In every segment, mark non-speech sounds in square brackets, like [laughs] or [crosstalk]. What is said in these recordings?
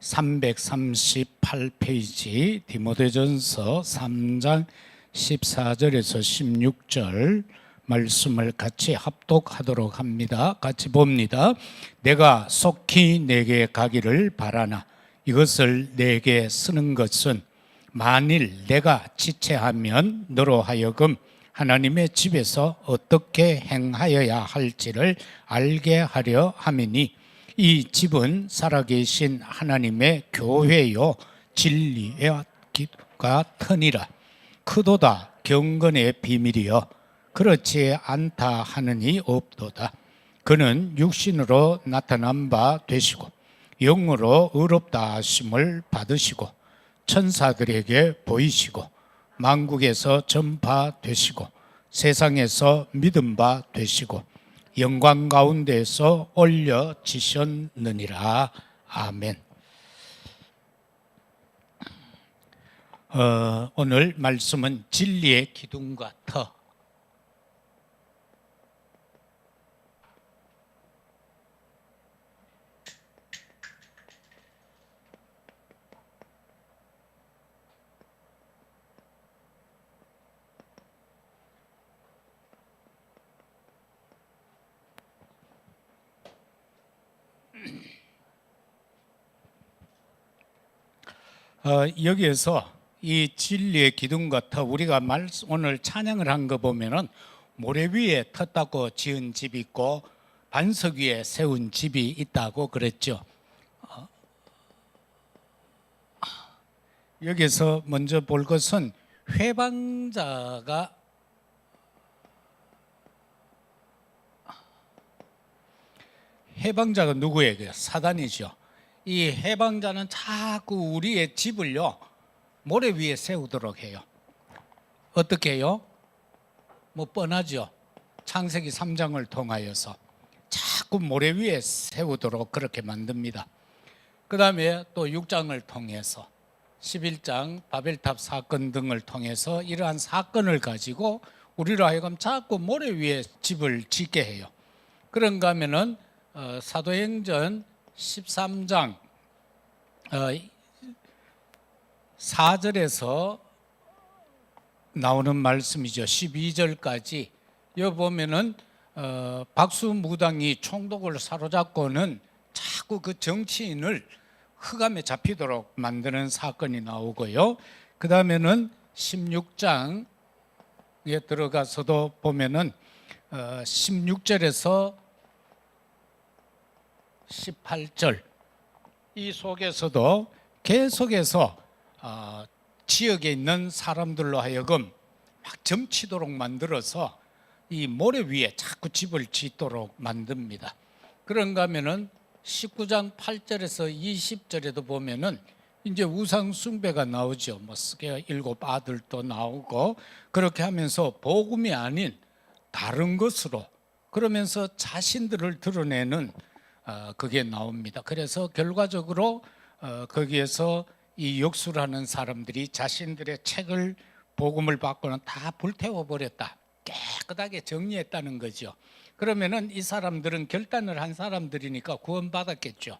338페이지 디모데전서 3장 14절에서 16절 말씀을 같이 합독하도록 합니다. 같이 봅니다. 내가 속히 내게 가기를 바라나 이것을 내게 쓰는 것은 만일 내가 지체하면 너로 하여금 하나님의 집에서 어떻게 행하여야 할지를 알게 하려 함이니 이 집은 살아계신 하나님의 교회요 진리가 터니라. 크도다 경건의 비밀이여. 그렇지 않다 하느니 없도다. 그는 육신으로 나타난 바 되시고 영으로 의롭다 하심을 받으시고 천사들에게 보이시고 만국에서 전파되시고 세상에서 믿음 바 되시고 영광 가운데서 올려지셨느니라 아멘. 어, 오늘 말씀은 진리의 기둥과 터. 어, 여기에서 이 진리의 기둥 같아 우리가 말, 오늘 찬양을 한 거 보면은 모래 위에 텄다고 지은 집이 있고 반석 위에 세운 집이 있다고 그랬죠. 어, 여기서 먼저 볼 것은 회방자가 해방자가 누구예요? 사단이죠. 이 해방자는 자꾸 우리의 집을요 모래 위에 세우도록 해요. 어떻게 해요? 뭐 뻔하죠. 창세기 3장을 통하여서 자꾸 모래 위에 세우도록 그렇게 만듭니다. 그 다음에 또 6장을 통해서 11장 바벨탑 사건 등을 통해서 이러한 사건을 가지고 우리로 하여금 자꾸 모래 위에 집을 짓게 해요. 그런가 하면은 어, 사도행전 13장 어, 4절에서 나오는 말씀이죠. 12절까지 여기 보면은 어, 박수무당이 총독을 사로잡고는 자꾸 그 정치인을 흑암에 잡히도록 만드는 사건이 나오고요. 그 다음에는 16장에 들어가서도 보면은 어, 16절에서 18절 이 속에서도 계속해서 어, 지역에 있는 사람들로 하여금 막 점치도록 만들어서 이 모래 위에 자꾸 집을 짓도록 만듭니다. 그런가 하면은 19장 8절에서 20절에도 보면은 이제 우상 숭배가 나오죠. 뭐 스게 일곱 아들도 나오고 그렇게 하면서 복음이 아닌 다른 것으로 그러면서 자신들을 드러내는 어, 그게 나옵니다. 그래서 결과적으로 어, 거기에서 이 역수라는 사람들이 자신들의 책을 복음을 받고는 다 불태워 버렸다. 깨끗하게 정리했다는 거죠. 그러면은 이 사람들은 결단을 한 사람들이니까 구원받았겠죠.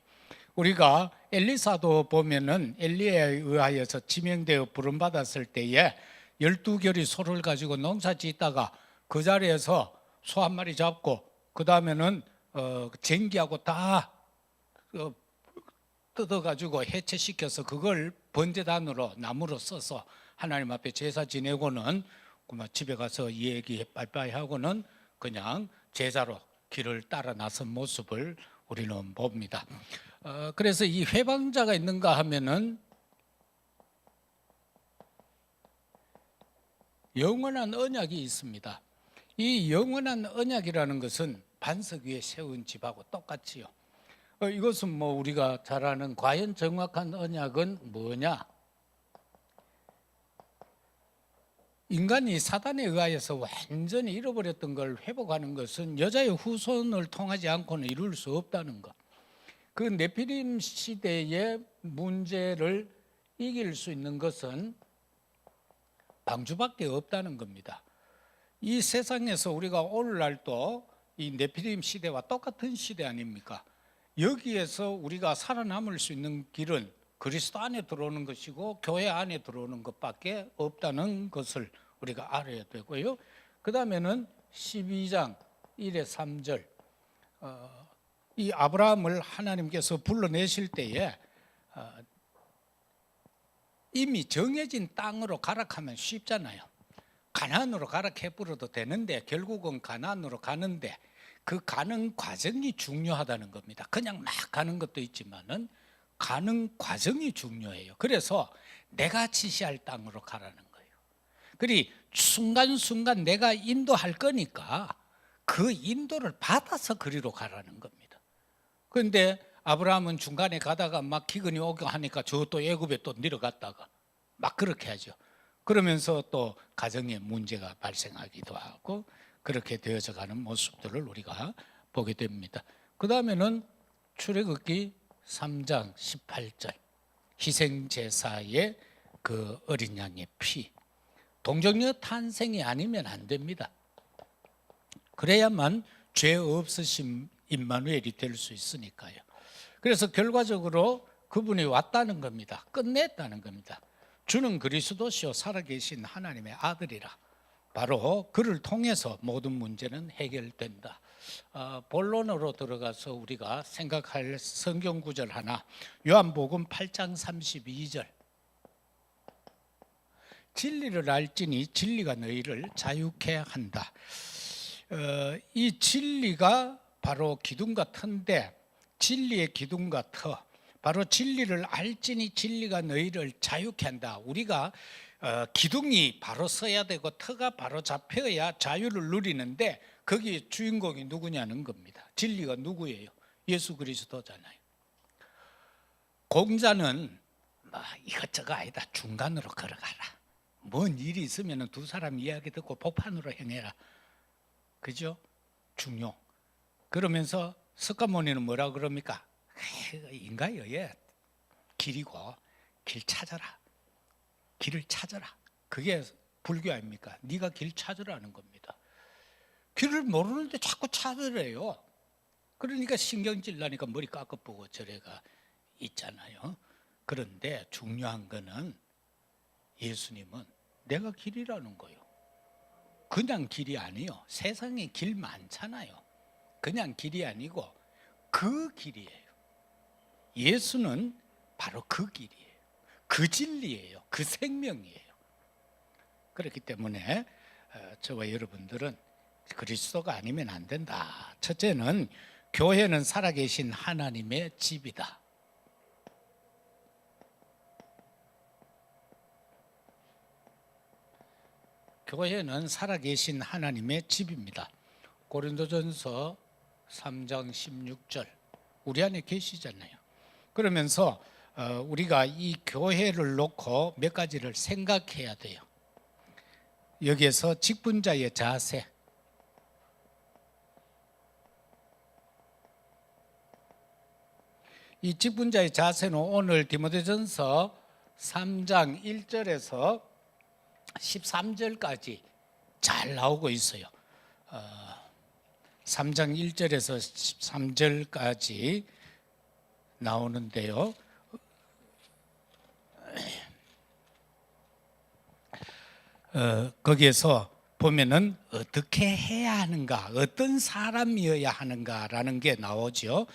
우리가 엘리사도 보면은 엘리에 의하여서 지명되어 부름받았을 때에 열두 결이 소를 가지고 농사 짓다가 그 자리에서 소 한 마리 잡고 그 다음에는 어, 쟁기하고 다 어, 뜯어가지고 해체시켜서 그걸 번제단으로 나무로 써서 하나님 앞에 제사 지내고는 그만 집에 가서 이 얘기 빨리빨리 하고는 그냥 제자로 길을 따라 나선 모습을 우리는 봅니다. 어, 그래서 이 회방자가 있는가 하면은 영원한 언약이 있습니다. 이 영원한 언약이라는 것은 반석 위에 세운 집하고 똑같지요. 어, 이것은 뭐 우리가 잘 아는 과연 정확한 언약은 뭐냐? 인간이 사단에 의하여서 완전히 잃어버렸던 걸 회복하는 것은 여자의 후손을 통하지 않고는 이룰 수 없다는 것. 그 네피림 시대의 문제를 이길 수 있는 것은 방주밖에 없다는 겁니다. 이 세상에서 우리가 오늘날도 이 네피림 시대와 똑같은 시대 아닙니까? 여기에서 우리가 살아남을 수 있는 길은 그리스도 안에 들어오는 것이고 교회 안에 들어오는 것밖에 없다는 것을 우리가 알아야 되고요. 그 다음에는 12장 1의 3절 어, 이 아브라함을 하나님께서 불러내실 때에 어, 이미 정해진 땅으로 가락하면 쉽잖아요. 가난으로 가락해 버려도 되는데 결국은 가난으로 가는데 그 가는 과정이 중요하다는 겁니다. 그냥 막 가는 것도 있지만은 가는 과정이 중요해요. 그래서 내가 지시할 땅으로 가라는 거예요. 그리 순간순간 내가 인도할 거니까 그 인도를 받아서 그리로 가라는 겁니다. 그런데 아브라함은 중간에 가다가 막 기근이 오고 하니까 저 또 애굽에 또 내려갔다가 막 그렇게 하죠. 그러면서 또 가정에 문제가 발생하기도 하고 그렇게 되어져 가는 모습들을 우리가 보게 됩니다. 그 다음에는 출애굽기 3장 18절 희생 제사의 그 어린 양의 피 동정녀 탄생이 아니면 안 됩니다. 그래야만 죄 없으신 임마누엘이 될 수 있으니까요. 그래서 결과적으로 그분이 왔다는 겁니다. 끝냈다는 겁니다. 주는 그리스도시요 살아계신 하나님의 아들이라. 바로 그를 통해서 모든 문제는 해결된다. 어, 본론으로 들어가서 우리가 생각할 성경 구절 하나. 요한복음 8장 32절. 진리를 알지니 진리가 너희를 자유케 한다. 어, 이 진리가 바로 기둥과 터인데 진리의 기둥과 터 바로 진리를 알지니 진리가 너희를 자유케 한다. 우리가 어, 기둥이 바로 서야 되고 터가 바로 잡혀야 자유를 누리는데 거기 주인공이 누구냐는 겁니다. 진리가 누구예요? 예수 그리스도잖아요. 공자는 뭐 이것저것 아니다. 중간으로 걸어가라. 뭔 일이 있으면 두 사람 이야기 듣고 복판으로 행해라. 그죠? 중요. 그러면서 석가모니는 뭐라 그럽니까? 인가요? 예. 길이고 길 찾아라. 길을 찾아라. 그게 불교 아닙니까? 네가 길 찾으라는 겁니다. 길을 모르는데 자꾸 찾으래요. 그러니까 신경질 나니까 머리 깎아보고 저래가 있잖아요. 그런데 중요한 거는 예수님은 내가 길이라는 거요. 그냥 길이 아니요. 세상에 길 많잖아요. 그냥 길이 아니고 그 길이에요. 예수는 바로 그 길이에요. 그 진리예요. 그 생명이에요. 그렇기 때문에 어, 저와 여러분들은 그리스도가 아니면 안 된다. 첫째는 교회는 살아계신 하나님의 집이다. 교회는 살아계신 하나님의 집입니다. 고린도전서 3장 16절 우리 안에 계시잖아요. 그러면서 어, 우리가 이 교회를 놓고 몇 가지를 생각해야 돼요. 여기에서 직분자의 자세 이 직분자의 자세는 오늘 디모데전서 3장 1절에서 13절까지 잘 나오고 있어요. 어, 3장 1절에서 13절까지 나오는데요. 어, 거기에서 보면은 어떻게 해야 하는가, 어떤 사람이어야 하는가라는 게 나오죠.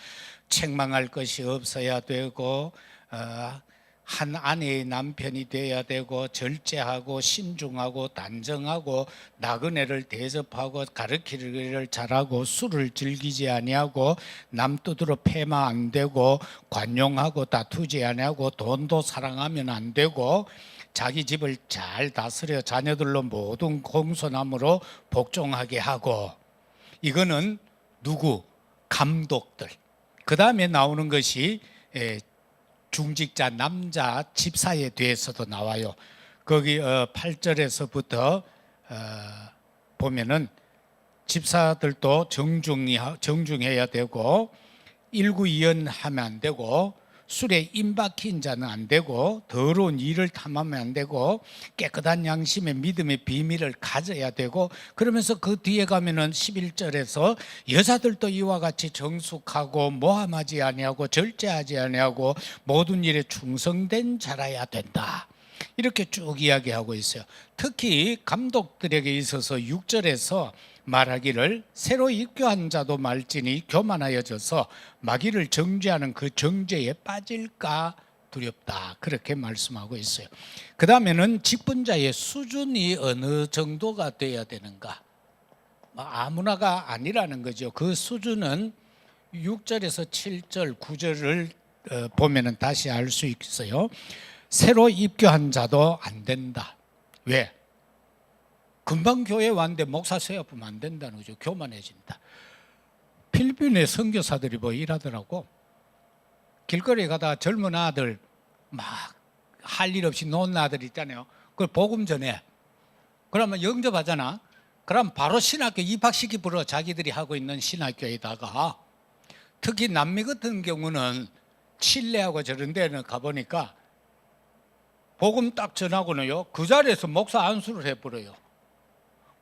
책망할 것이 없어야 되고, 어, 한 아내의 남편이 되어야 되고 절제하고 신중하고 단정하고 나그네를 대접하고 가르치기를 잘하고 술을 즐기지 아니하고 남뜻으로 패마 안 되고 관용하고 다투지 아니하고 돈도 사랑하면 안 되고 자기 집을 잘 다스려 자녀들로 모든 공손함으로 복종하게 하고. 이거는 누구? 감독들. 그 다음에 나오는 것이 에, 중직자 남자 집사에 대해서도 나와요. 거기 어, 8절에서부터 어, 보면은 집사들도 정중히 정중해야 되고 일구이연하면 안 되고 술에 임박힌 자는 안 되고 더러운 일을 탐하면 안 되고 깨끗한 양심의 믿음의 비밀을 가져야 되고 그러면서 그 뒤에 가면은 11절에서 여자들도 이와 같이 정숙하고 모함하지 아니하고 절제하지 아니하고 모든 일에 충성된 자라야 된다. 이렇게 쭉 이야기하고 있어요. 특히 감독들에게 있어서 6절에서 말하기를 새로 입교한 자도 말지니 교만하여져서 마귀를 정죄하는 그 정죄에 빠질까 두렵다. 그렇게 말씀하고 있어요. 그 다음에는 직분자의 수준이 어느 정도가 돼야 되는가? 뭐 아무나가 아니라는 거죠. 그 수준은 6절에서 7절, 9절을 어, 보면은 다시 알 수 있어요. 새로 입교한 자도 안 된다. 왜? 금방 교회 왔는데 목사 세워보면 안 된다는 거죠. 교만해진다. 필리핀의 선교사들이 뭐 일하더라고. 길거리에 가다가 젊은 아들 막 할 일 없이 노는 아들 있잖아요. 그걸 복음 전해. 그러면 영접하잖아. 그럼 바로 신학교 입학시키 불어 자기들이 하고 있는 신학교에다가 특히 남미 같은 경우는 칠레하고 저런 데는 가보니까 복음 딱 전하고는요 그 자리에서 목사 안수를 해버려요.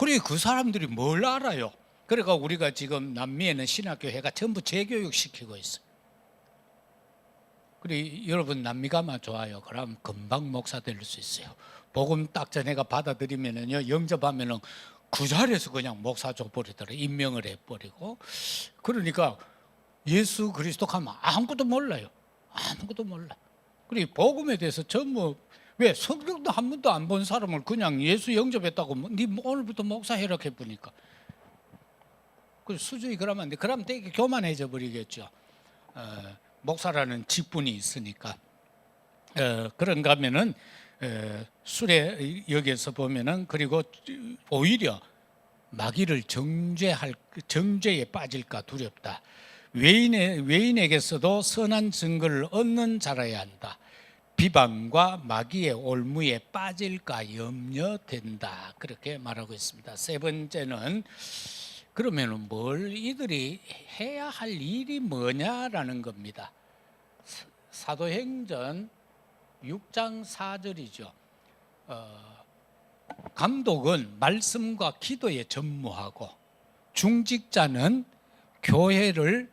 그래 그 사람들이 뭘 알아요? 그러니까 우리가 지금 남미에는 신학교회가 전부 재교육 시키고 있어요. 그래 여러분 남미 가면 좋아요. 그럼 금방 목사 될 수 있어요. 복음 딱 전해가 받아들이면은요 영접하면은 그 자리에서 그냥 목사 줘버리더라 임명을 해버리고 그러니까 예수 그리스도 가면 아무것도 몰라요. 아무것도 몰라. 그래 복음에 대해서 전부 왜 성경도 한 번도 안 본 사람을 그냥 예수 영접했다고 뭐, 네 오늘부터 목사 해라 해 보니까 그 수준이 그러면 안 돼. 그러면 되게 교만해져 버리겠죠. 어, 목사라는 직분이 있으니까 어, 그런가 하면은 에, 술에 여기에서 보면은 그리고 오히려 마귀를 정죄할 정죄에 빠질까 두렵다. 외인의 외인에게서도 선한 증거를 얻는 자라야 한다. 비방과 마귀의 올무에 빠질까 염려된다. 그렇게 말하고 있습니다. 세 번째는 그러면은 뭘 이들이 해야 할 일이 뭐냐라는 겁니다. 사- 사도행전 6장 4절이죠. 어, 감독은 말씀과 기도에 전무하고 중직자는 교회를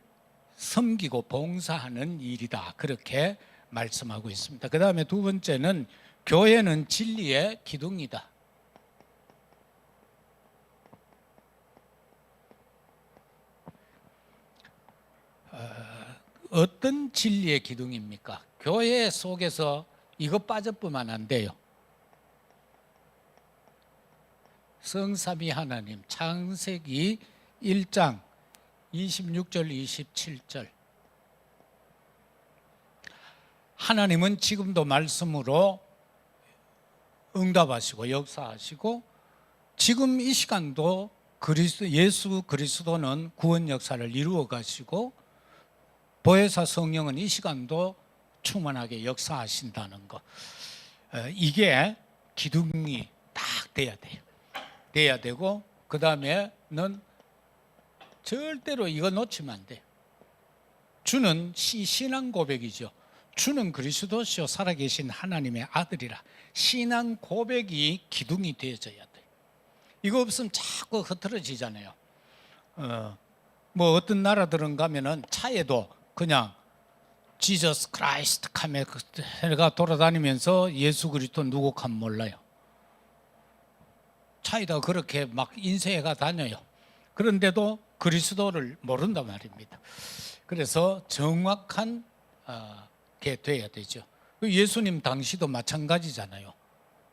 섬기고 봉사하는 일이다. 그렇게 말씀하고 있습니다. 그 다음에 두 번째는 교회는 진리의 기둥이다. 어떤 진리의 기둥입니까? 교회 속에서 이거 빠져보면 안 돼요. 성삼위 하나님 창세기 1장 26절 27절 하나님은 지금도 말씀으로 응답하시고 역사하시고 지금 이 시간도 그리스도 예수 그리스도는 구원 역사를 이루어 가시고 보혜사 성령은 이 시간도 충만하게 역사하신다는 것. 어, 이게 기둥이 딱 돼야 돼요. 돼야 되고 그 다음에는 절대로 이거 놓치면 안 돼요. 주는 시, 신앙 고백이죠. 주는 그리스도시요 살아계신 하나님의 아들이라 신앙 고백이 기둥이 되어져야 돼. 이거 없으면 자꾸 흐트러지잖아요. 어, 뭐 어떤 나라들은 가면은 차에도 그냥 지저스 크라이스트 카메가 돌아다니면서 예수 그리스도 누구 간 몰라요. 차에다 그렇게 막 인쇄해가 다녀요. 그런데도 그리스도를 모른단 말입니다. 그래서 정확한 어, 게 돼야 되죠. 그 예수님 당시도 마찬가지잖아요.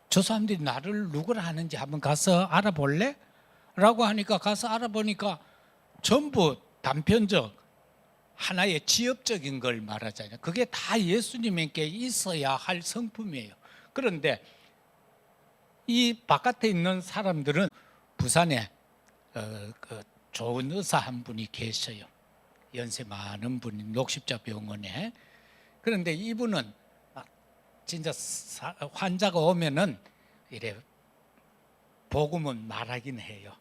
저 사람들이 나를 누구라 하는지 한번 가서 알아볼래? 라고 하니까 가서 알아보니까 전부 단편적 하나의 지엽적인 걸 말하잖아요. 그게 다 예수님에게 있어야 할 성품이에요. 그런데 이 바깥에 있는 사람들은 부산에 어, 그 좋은 의사 한 분이 계셔요. 연세 많은 분이 녹십자 병원에. 그런데 이분은 막 진짜 사- 환자가 오면은 이래 복음은 말하긴 해요.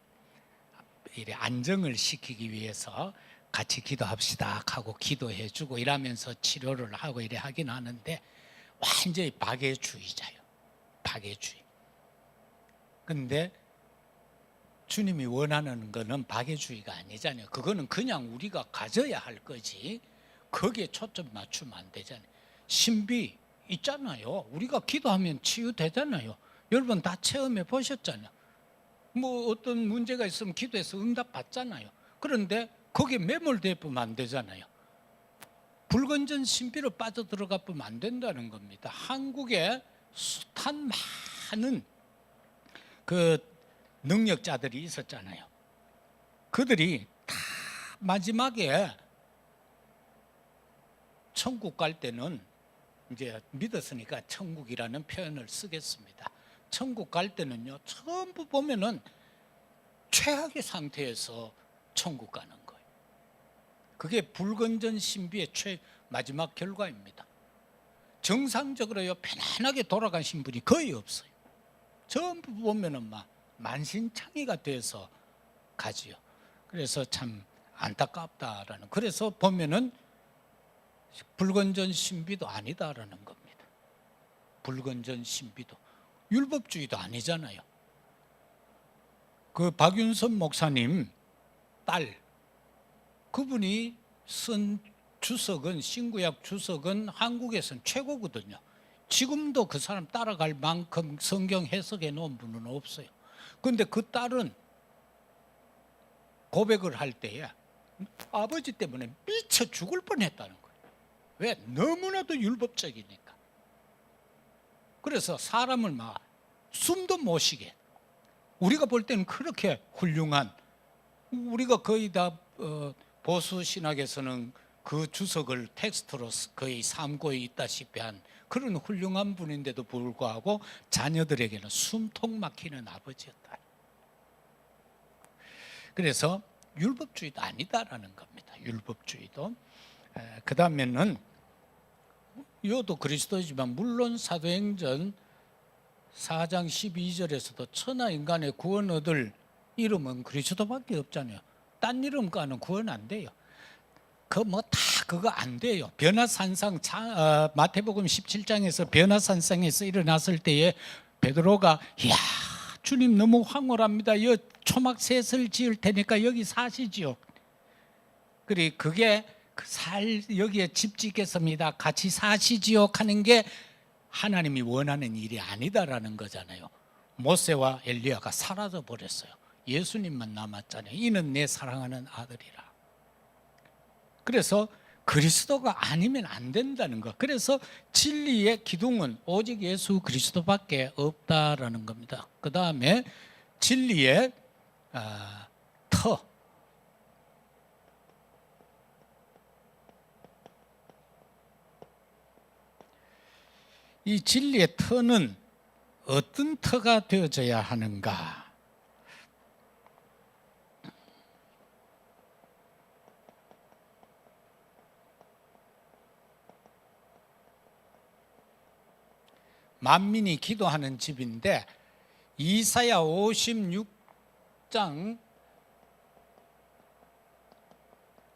이래 안정을 시키기 위해서 같이 기도합시다 하고 기도해 주고 이러면서 치료를 하고 이래 하긴 하는데 완전히 박애주의자요. 박애주의. 근데 주님이 원하는 거는 박애주의가 아니잖아요. 그거는 그냥 우리가 가져야 할 거지. 거기에 초점 맞추면 안 되잖아요. 신비 있잖아요. 우리가 기도하면 치유되잖아요. 여러분 다 체험해 보셨잖아요. 뭐 어떤 문제가 있으면 기도해서 응답 받잖아요. 그런데 거기에 매몰돼 보면 안 되잖아요. 불건전 신비로 빠져들어가 보면 안 된다는 겁니다. 한국에 숱한 많은 그 능력자들이 있었잖아요. 그들이 다 마지막에 천국 갈 때는 이제 믿었으니까 천국이라는 표현을 쓰겠습니다. 천국 갈 때는요, 전부 보면은 최악의 상태에서 천국 가는 거예요. 그게 불건전 신비의 최 마지막 결과입니다. 정상적으로요, 편안하게 돌아가신 분이 거의 없어요. 전부 보면은 막 만신창이가 돼서 가지요. 그래서 참 안타깝다라는. 그래서 보면은 불건전 신비도 아니다라는 겁니다. 불건전 신비도 율법주의도 아니잖아요. 그 박윤선 목사님 딸 그분이 쓴 주석은 신구약 주석은 한국에선 최고거든요. 지금도 그 사람 따라갈 만큼 성경 해석해 놓은 분은 없어요. 근데 그 딸은 고백을 할 때에 아버지 때문에 미쳐 죽을 뻔했다는 거예요. 왜? 너무나도 율법적이니까. 그래서 사람을 막 숨도 못 쉬게. 우리가 볼 때는 그렇게 훌륭한 우리가 거의 다 어, 보수 신학에서는 그 주석을 텍스트로 거의 삼고에 있다시피 한 그런 훌륭한 분인데도 불구하고 자녀들에게는 숨통 막히는 아버지였다. 그래서 율법주의도 아니다라는 겁니다. 율법주의도. 그 다음에는 이것도 그리스도이지만 물론 사도행전 4장 12절에서도 천하 인간의 구원 얻을 이름은 그리스도밖에 없잖아요. 딴 이름 가는 구원 안 돼요. 그 뭐 다 그거 안 돼요. 변화산상 어, 마태복음 17장에서 변화산상에서 일어났을 때에 베드로가 야 주님 너무 황홀합니다. 여 초막 셋을 지을 테니까 여기 사시지요. 그리 그게 그 살 여기에 집 짓겠습니다. 같이 사시지요 하는 게 하나님이 원하는 일이 아니다라는 거잖아요. 모세와 엘리야가 사라져 버렸어요. 예수님만 남았잖아요. 이는 내 사랑하는 아들이라. 그래서 그리스도가 아니면 안 된다는 거. 그래서 진리의 기둥은 오직 예수 그리스도밖에 없다라는 겁니다. 그 다음에 진리의 아, 터. 이 진리의 터는 어떤 터가 되어져야 하는가? 만민이 기도하는 집인데 이사야 56장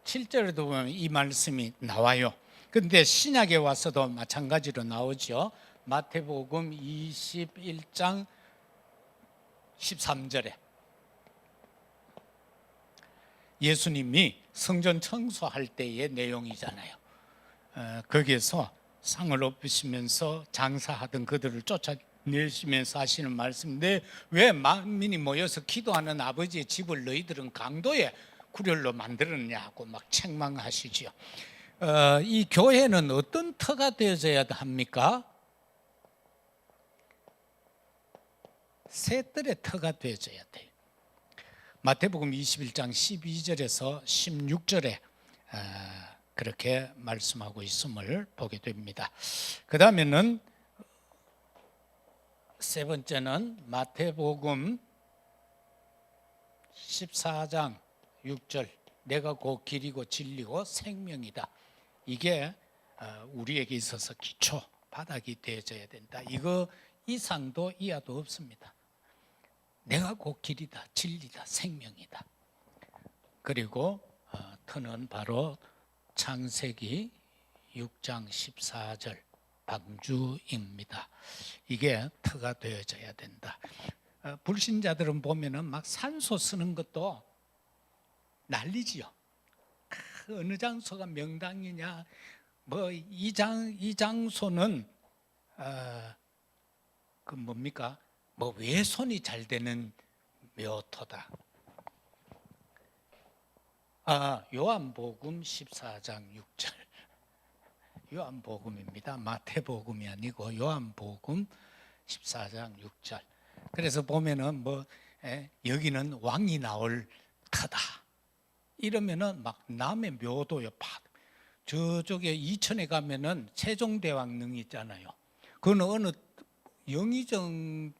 7절에도 보면 이 말씀이 나와요. 근데 신약에 와서도 마찬가지로 나오죠. 마태복음 21장 13절에 예수님이 성전 청소할 때의 내용이잖아요. 어, 거기에서 상을 엎으시면서 장사하던 그들을 쫓아내시면서 하시는 말씀인데 왜 만민이 모여서 기도하는 아버지의 집을 너희들은 강도의 구렬로 만들었냐고 막 책망하시지요. 어, 이 교회는 어떤 터가 되어져야 합니까? 새들의 터가 되어져야 돼요. 마태복음 21장 12절에서 16절에 어, 그렇게 말씀하고 있음을 보게 됩니다. 그 다음에는 세 번째는 마태복음 14장 6절 내가 곧 길이고 진리고 생명이다. 이게 어, 우리에게 있어서 기초 바닥이 되어져야 된다. 이거 이상도 이하도 없습니다. 내가 곧 길이다, 진리다, 생명이다. 그리고 어, 터는 바로 창세기 6장 14절 방주입니다. 이게 터가 되어져야 된다. 어, 불신자들은 보면은 막 산소 쓰는 것도 난리지요. 그 어느 장소가 명당이냐, 뭐 이장 이 장소는 어, 그 뭡니까? 뭐 외손이 잘 되는 묘토다. 아, 요한복음 14장 6절. [laughs] 요한복음입니다. 마태복음이 아니고 요한복음 14장 6절. 그래서 보면은 뭐 에, 여기는 왕이 나올 터다. 이러면은 막 남의 묘도요. 파- 저쪽에 이천에 가면은 세종대왕릉 있잖아요. 그건 어느 영의정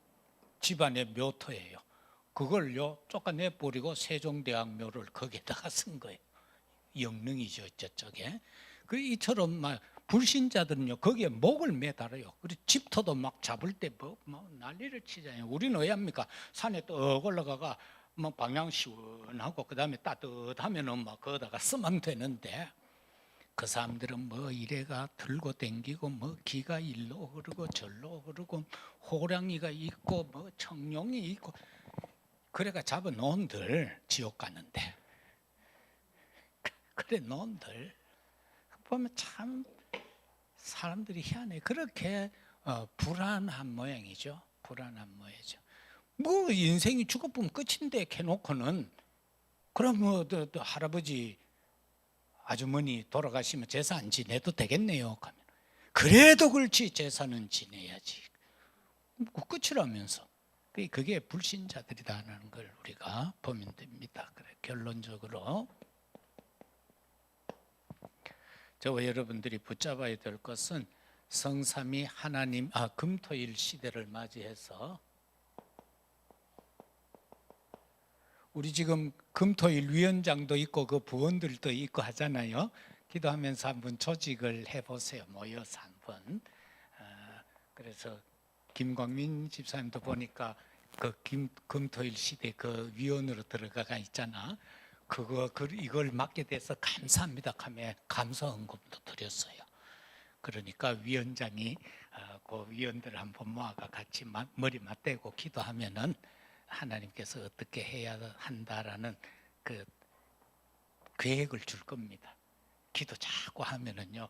집안의 묘토예요. 그걸요 쫓아내 버리고 세종대왕묘를 거기다가 쓴 거예요. 영릉이죠 저쪽에. 그 이처럼 막 불신자들은요 거기에 목을 매달아요. 그리고 집터도 막 잡을 때뭐 난리를 치잖아요. 우리는 왜 합니까? 산에 떡 올라가가 뭐 방향 시원하고 그 다음에 따뜻하면은 막 거기다가 쓰면 되는데 그 사람들은 뭐 이래가 들고 댕기고 뭐 기가 일로 흐르고 절로 흐르고 호랑이가 있고 뭐 청룡이 있고 그래가 잡아 놓은들 지옥 가는데. [laughs] 그래 놓은들. 보면 참 사람들이 희한해. 그렇게 어, 불안한 모양이죠. 불안한 모양이죠 뭐 인생이 죽어보면 끝인데 캐놓고는 그럼 뭐 또, 또 할아버지 아주머니 돌아가시면 제사 안 지내도 되겠네요. 하면 그래도 그렇지 제사는 지내야지. 그 끝이라면서 그게- 불신자들이다라는 걸 우리가 보면 됩니다. 그래 결론적으로 저와 여러분들이 붙잡아야 될 것은 성삼위 하나님 아 금토일 시대를 맞이해서 우리 지금 금토일 위원장도 있고 그 부원들도 있고 하잖아요. 기도하면서 한번 조직을 해보세요. 모여서 한번. 아, 그래서 김광민 집사님도 보니까 그 김, 금토일 시대 그 위원으로 들어가가 있잖아. 그거 그 이걸 맡게 돼서 감사합니다. 하며 감사 언금도 드렸어요. 그러니까 위원장이 어, 그 위원들 한번 모아가 같이 마- 머리 맞대고 기도하면은 하나님께서 어떻게 해야 한다라는 그 계획을 줄 겁니다. 기도 자꾸 하면은요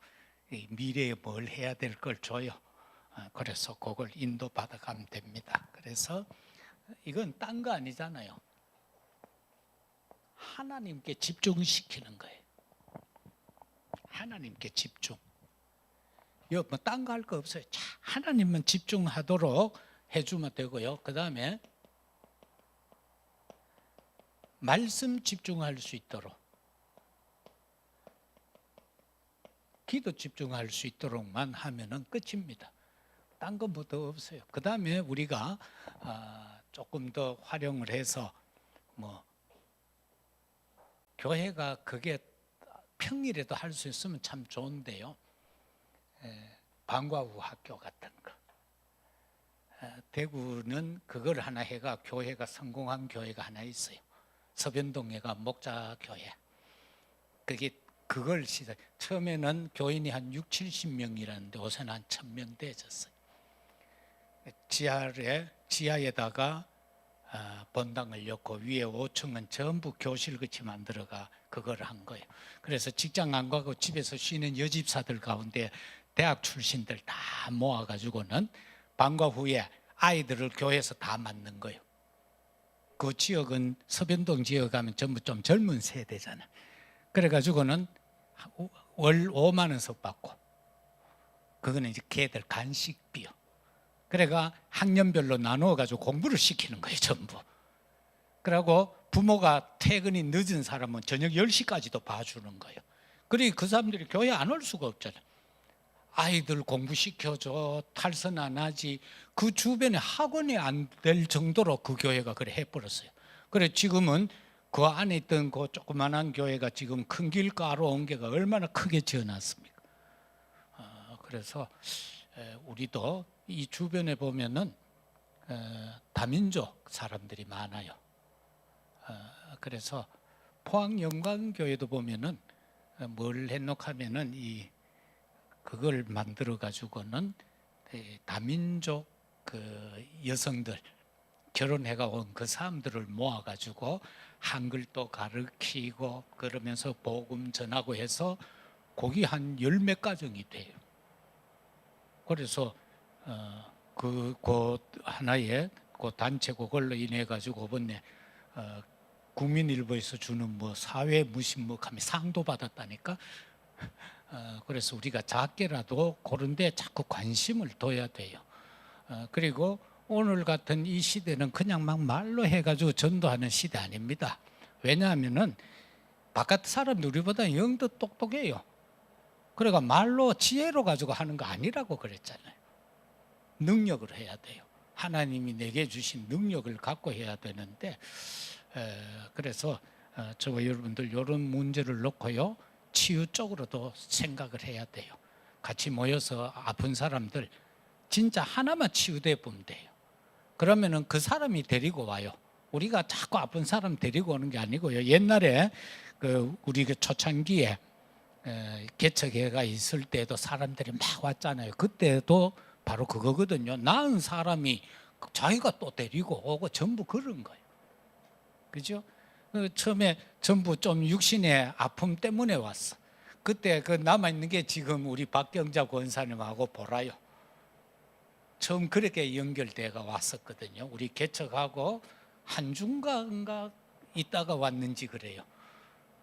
이 미래에 뭘 해야 될 걸 줘요. 어, 그래서 그걸 인도 받아가면 됩니다. 그래서 이건 딴 거 아니잖아요. 하나님께 집중시키는 거예요. 하나님께 집중. 이거 뭐딴 거 할 거 없어요. 자, 하나님만 집중하도록 해주면 되고요. 그 다음에 말씀 집중할 수 있도록 기도 집중할 수 있도록만 하면은 끝입니다. 딴더 없어요. 그 다음에 우리가 아, 조금 더 활용을 해서 뭐 교회가 그게 평일에도 할 수 있으면 참 좋은데요. 에, 방과 후 학교 같은 거. 에, 대구는 그걸 하나 해가 교회가 성공한 교회가 하나 있어요. 서변동에가 목자 교회. 그게 그걸 시작. 처음에는 교인이 한 6, 70명이라는데 요새는 한 1000명 되졌어요. 지하에 지하에다가 아, 본당을 엮고 위에 5층은 전부 교실 같이 만들어가 그걸 한 거예요. 그래서 직장 안 가고 집에서 쉬는 여집사들 가운데 대학 출신들 다 모아가지고는 방과 후에 아이들을 교회에서 다 맞는 거예요. 그 지역은 서변동 지역 가면 전부 좀 젊은 세대잖아. 그래가지고는 월 5만 원씩 받고 그거는 이제 걔들 간식비요. 그래가 학년별로 나누어 가지고 공부를 시키는 거예요, 전부. 그리고 부모가 퇴근이 늦은 사람은 저녁 10시까지도 봐주는 거예요. 그리고 그 사람들이 교회 안 올 수가 없잖아요. 아이들 공부시켜줘, 탈선 안 하지. 그 주변에 학원이 안 될 정도로 그 교회가 그래 해버렸어요. 그래 지금은 그 안에 있던 그 조그만한 교회가 지금 큰 길가로 온 게가 얼마나 크게 지어놨습니까? 어, 그래서 에, 우리도 이 주변에 보면은 에, 다민족 사람들이 많아요. 어, 그래서 포항 영광교회도 보면은 어, 뭘 했노 하면은 이 그걸 만들어 가지고는 에, 다민족 그 여성들 결혼해가 온 그 사람들을 모아 가지고 한글도 가르치고 그러면서 복음 전하고 해서 거기 한 열몇 가정이 돼요. 그래서 어, 그, 그 하나의 그 단체 그걸로 인해 가지고 이번에 어, 국민일보에서 주는 뭐 사회 무신목함이 상도 받았다니까. 어, 그래서 우리가 작게라도 그런데 자꾸 관심을 둬야 돼요. 어, 그리고 오늘 같은 이 시대는 그냥 막 말로 해가지고 전도하는 시대 아닙니다. 왜냐하면은 바깥 사람들 우리보다 영도 똑똑해요. 그러니까 말로 지혜로 가지고 하는 거 아니라고 그랬잖아요. 능력을 해야 돼요. 하나님이 내게 주신 능력을 갖고 해야 되는데 에, 그래서 어, 저와 여러분들 이런 문제를 놓고요 치유 쪽으로도 생각을 해야 돼요. 같이 모여서 아픈 사람들 진짜 하나만 치유돼 보면 돼요. 그러면은 그 사람이 데리고 와요. 우리가 자꾸 아픈 사람 데리고 오는 게 아니고요. 옛날에 그 우리 그 초창기에 에, 개척회가 있을 때도 사람들이 막 왔잖아요. 그때도 바로 그거거든요. 나은 사람이 자기가 또 데리고 오고 전부 그런 거예요. 그죠? 그 처음에 전부 좀 육신의 아픔 때문에 왔어. 그때 그 남아 있는 게 지금 우리 박경자 권사님하고 보라요. 처음 그렇게 연결돼가 왔었거든요. 우리 개척하고 한 중간가 있다가 왔는지 그래요.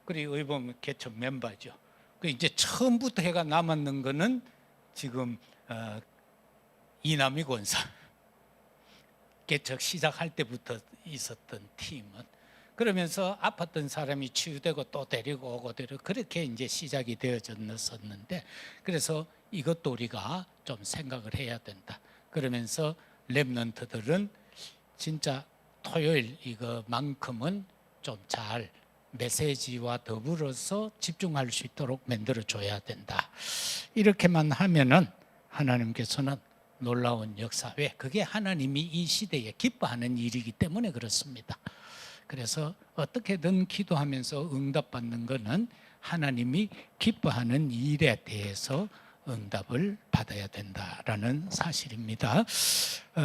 그리고 보면 개척 멤버죠. 그 이제 처음부터 해가 남았는 거는 지금 어, 이남희 권사 개척 시작할 때부터 있었던 팀은 그러면서 아팠던 사람이 치유되고 또 데리고 오고 데리고 그렇게 이제 시작이 되어졌었는데 그래서 이것도 우리가 좀 생각을 해야 된다. 그러면서 랩런트들은 진짜 토요일 이거만큼은 좀 잘 메시지와 더불어서 집중할 수 있도록 만들어 줘야 된다. 이렇게만 하면은 하나님께서는 놀라운 역사. 왜? 그게 하나님이 이 시대에 기뻐하는 일이기 때문에 그렇습니다. 그래서 어떻게든 기도하면서 응답받는 것은 하나님이 기뻐하는 일에 대해서 응답을 받아야 된다라는 사실입니다. 어,